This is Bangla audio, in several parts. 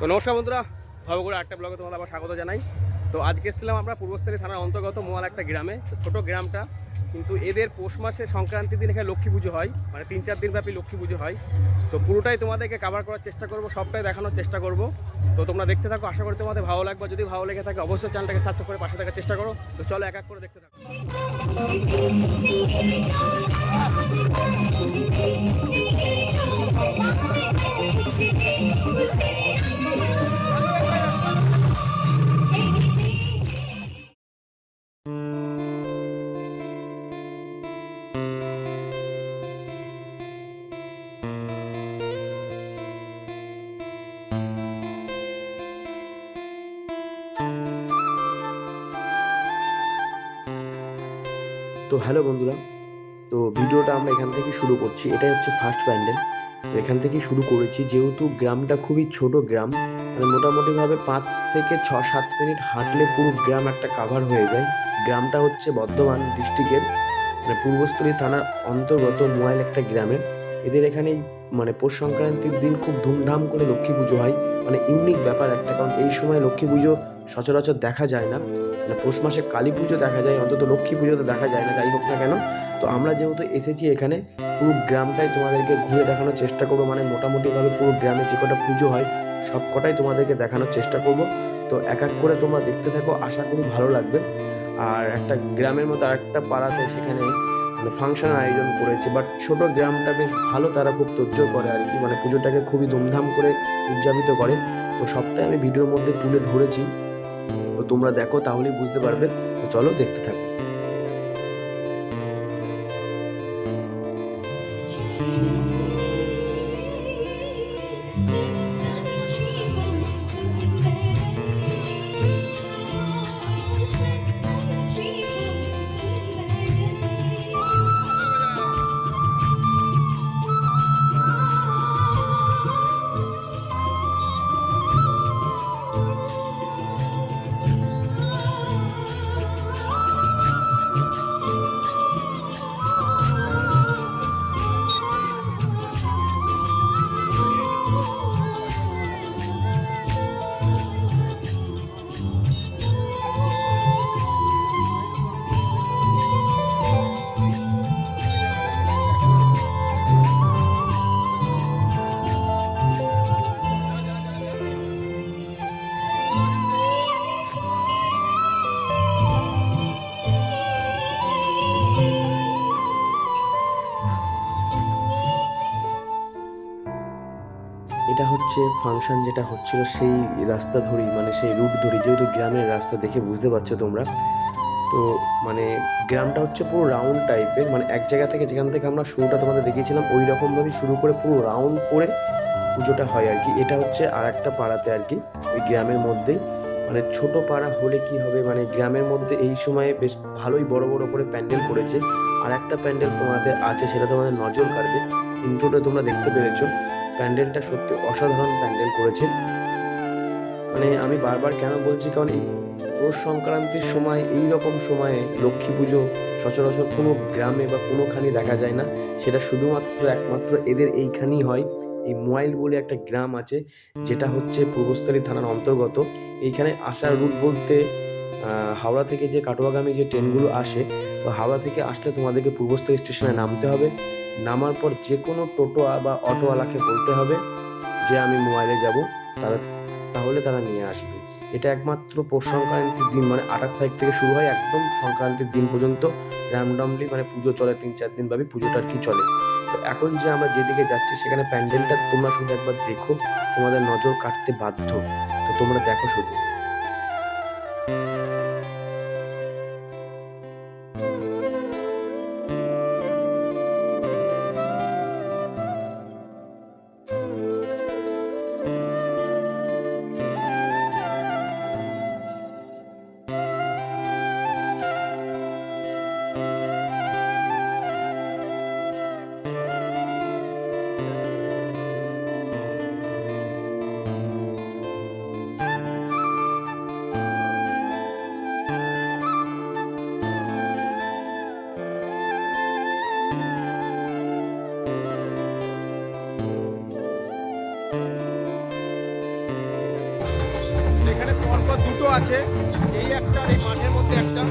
তো নমস্কার বন্ধুরা ভবগুড়া একটা ব্লগে তোমাদের আবার স্বাগত জানাই। তো আজকে এসেছিলাম আমরা পূর্বস্থলী থানার অন্তর্গত মোয়াল একটা গ্রামে। তো ছোটো গ্রামটা, কিন্তু এদের পৌষ মাসে সংক্রান্তির দিন এখানে লক্ষ্মী পুজো হয় মানে তিন চার দিন ব্যাপী লক্ষ্মী পুজো হয়। তো পুরোটাই তোমাদেরকে কাভার করার চেষ্টা করব, সবটাই দেখানোর চেষ্টা করব। তো তোমরা দেখতে থাকো, আশা করি তোমাদের ভালো লাগবে। যদি ভালো লেগে থাকে, অবশ্যই চ্যানেলটাকে সাবস্ক্রাইব করে পাশে থাকার চেষ্টা করো। তো চলো এক এক করে দেখতে থাকো। তো হ্যালো বন্ধুরা, তো ভিডিওটা আমরা এখান থেকে শুরু করছি। এটাই হচ্ছে ফার্স্ট প্যান্ডেল তো এখান থেকেই শুরু করেছি। যেহেতু গ্রামটা খুবই ছোট গ্রাম মানে মোটামুটিভাবে পাঁচ থেকে ছ, সাত মিনিট হাঁটলে পুরো গ্রাম একটা কাভার হয়ে যায়। গ্রামটা হচ্ছে বর্ধমান ডিস্ট্রিক্টের মানে পূর্বস্থলী থানার অন্তর্গত মোয়াইল একটা গ্রামে। এদের এখানেই মানে পৌষ সংক্রান্তির দিন খুব ধুমধাম করে লক্ষ্মী পুজো হয়। মানে ইউনিক ব্যাপার একটা, কারণ এই সময় লক্ষ্মী পুজো সচরাচর দেখা যায় না। মানে পৌষ মাসে কালী পুজো দেখা যায়, অন্তত লক্ষ্মী পুজোতে দেখা যায় না, যাই হোক না কেন। তো আমরা যেহেতু এসেছি এখানে, পুরো গ্রামটাই তোমাদেরকে ঘুরে দেখানোর চেষ্টা করব। মানে মোটামুটিভাবে পুরো গ্রামে যে কটা পুজো হয়, সব কটাই তোমাদেরকে দেখানোর চেষ্টা করব। তো এক এক করে তোমরা দেখতে থাকো, আশা করি ভালো লাগবে। আর একটা গ্রামের মতো আরেকটা পাড়াতে সেখানে মানে ফাংশন আয়োজন করেছে, বাট ছোট গ্রামটা বেশ ভালো তারা খুব তোজ্জোর করে আর কি। মানে পুজোটাকে খুবই ধুমধাম করে উদযাপিত করে। তো সবটাই আমি ভিডিওর মধ্যে তুলে ধরেছি। তোমরা দেখো তাহলেই বুঝতে পারবে। চলো দেখতে থাকো। হচ্ছে ফাংশন যেটা হচ্ছিল সেই রাস্তা ধরি মানে সেই রুট ধরি যেহেতু গ্রামের রাস্তা দেখে বুঝতে পারছ তোমরা, তো মানে গ্রামটা হচ্ছে পুরো রাউন্ড টাইপের মানে এক জায়গা থেকে যেখান থেকে আমরা শুরুটা তোমাদের দেখিয়েছিলাম, ওই রকমভাবেই শুরু করে পুরো রাউন্ড করে পুজোটা হয় আর কি। এটা হচ্ছে আর একটা পাড়াতে আর কি, ওই গ্রামের মধ্যেই মানে ছোট পাড়া হলে কি হবে মানে গ্রামের মধ্যে এই সময়ে বেশ ভালোই বড় বড় করে প্যান্ডেল করেছে। আর একটা প্যান্ডেল তোমাদের আছে, সেটা তোমাদের নজর কাড়বে। ইন্ট্রোটা তোমরা দেখতে পেরেছ। প্যান্ডেলটা সত্যি অসাধারণ প্যান্ডেল করেছে। মানে আমি বারবার কেন বলছি, কারণ এই পৌষ সংক্রান্তির সময়, এই রকম সময়ে লক্ষ্মী পুজো সচরাচর কোনো গ্রামে বা কোনোখানি দেখা যায় না। সেটা শুধুমাত্র একমাত্র এদের এইখানেই হয়। এই মোয়াইল বলে একটা গ্রাম আছে, যেটা হচ্ছে পূর্বস্থলী থানার অন্তর্গত। এইখানে আসার রুট বলতে হাওড়া থেকে যে কাটোয়াগামী যে ট্রেনগুলো আসে, তো হাওড়া থেকে আসলে তোমাদেরকে পূর্বস্থলী স্টেশনে নামতে হবে। নামার পর যে কোনো টোটো বা অটোওয়ালাকে বলতে হবে যে, আমি মোবাইলে যাব। তারা, তাহলে তারা নিয়ে আসবে। এটা একমাত্র পৌষ সংক্রান্তির দিন মানে আঠাশ তারিখ থেকে শুরু হয় একদম সংক্রান্তির দিন পর্যন্ত। র্যান্ডমলি মানে পুজো চলে, তিন চার দিন ভাবে পুজোটা আর কি চলে। তো এখন যে আমরা যেদিকে যাচ্ছি, সেখানে প্যান্ডেলটা তোমরা শুধু একবার দেখো, তোমাদের নজর কাটতে বাধ্য। তো তোমরা দেখো শুধু। এখানে পরপর দুটো আছে, এই একটা এই মাঠের মধ্যে একটা।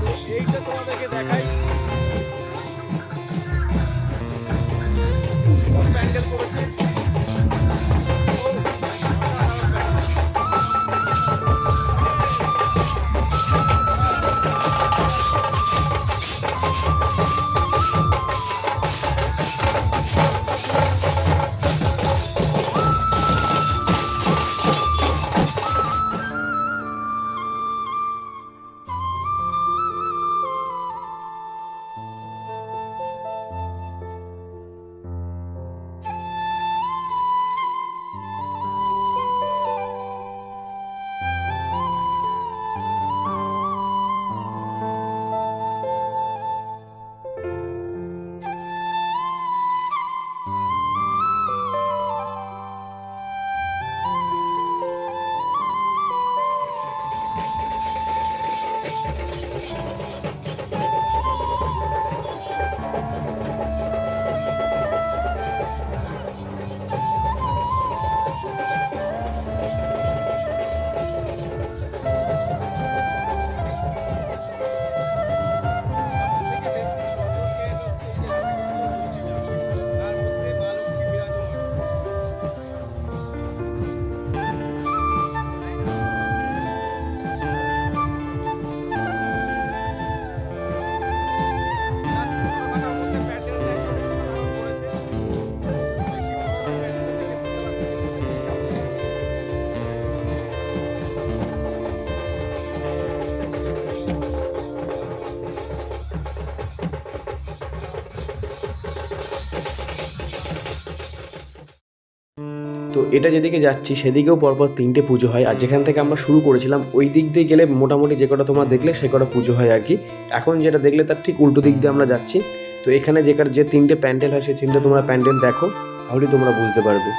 তো এইটা তোমাদেরকে দেখাই। প্যান্ডেল করেছে? তো এটা যেদিকে যাচ্ছি, সেদিকেও পরপর তিনটে পুজো হয়। আর যেখান থেকে আমরা শুরু করেছিলাম, ওই দিক দিয়ে গেলে মোটামুটি যে কটা তোমরা দেখলে, সে কটা পুজো হয় আর কি। এখন যেটা দেখলে, তার ঠিক উল্টো দিক দিয়ে আমরা যাচ্ছি। তো এখানে যেকার যে তিনটে প্যান্ডেল হয়, সেই তিনটে তোমরা প্যান্ডেল দেখো, তাহলেই তোমরা বুঝতে পারবে।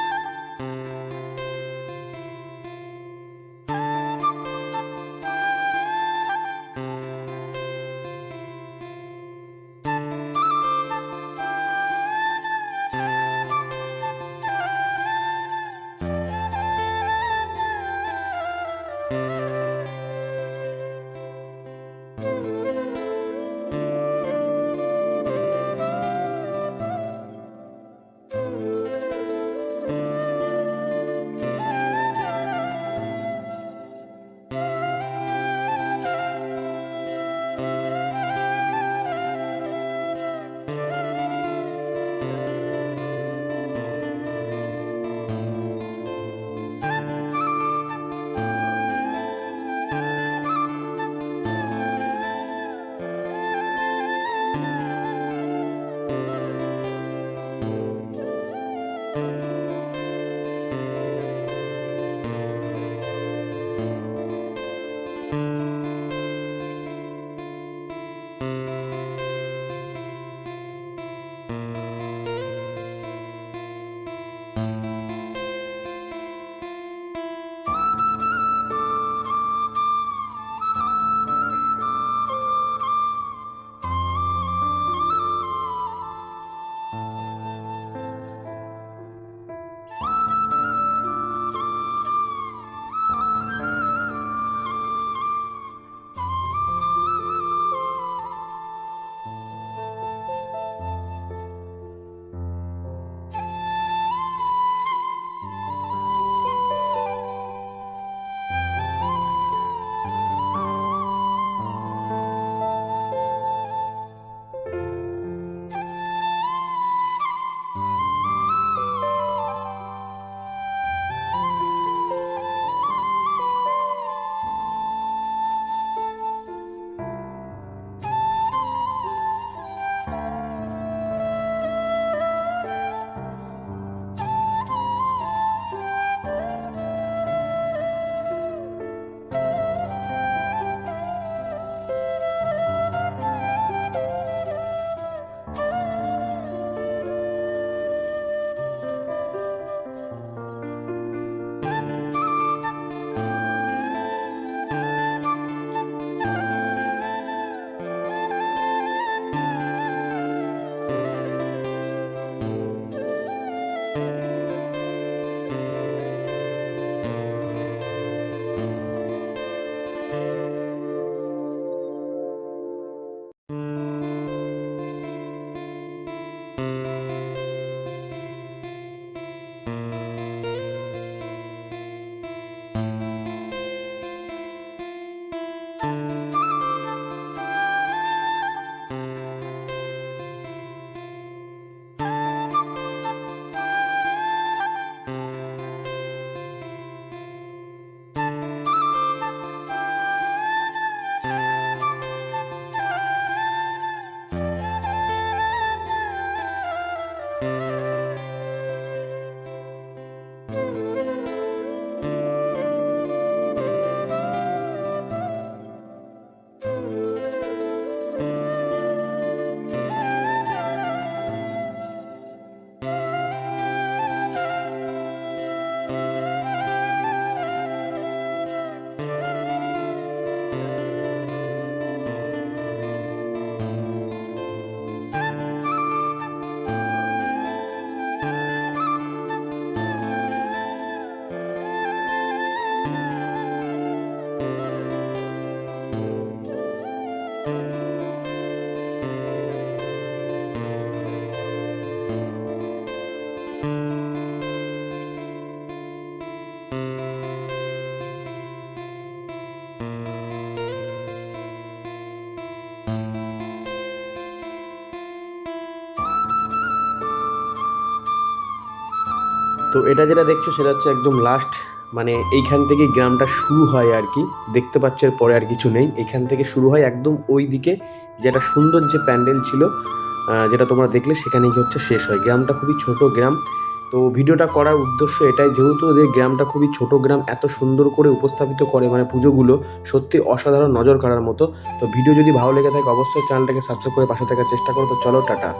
তো এটা যেটা দেখছ সেটা হচ্ছে একদম লাস্ট মানে এইখান থেকে গ্রামটা শুরু হয় আর কি। দেখতে পাচ্ছ এর পরে আর কিছু নেই। এখান থেকে শুরু হয় একদম ওই দিকে যেটা সুন্দর যে প্যান্ডেল ছিল যেটা তোমরা দেখলে সেখানে গিয়ে হচ্ছে শেষ হয়। গ্রামটা খুবই ছোট গ্রাম। তো ভিডিওটা করার উদ্দেশ্য এটাই, যেহেতু ওদের গ্রামটা খুবই ছোট গ্রাম, এত সুন্দর করে উপস্থাপিত করে মানে পুজোগুলো, সত্যি অসাধারণ নজর কাড়ার মতো। তো ভিডিও যদি ভালো লেগে থাকে, অবশ্যই চ্যানেলটাকে সাবস্ক্রাইব করে পাশে থাকার চেষ্টা করো। তো চলো, টাটা।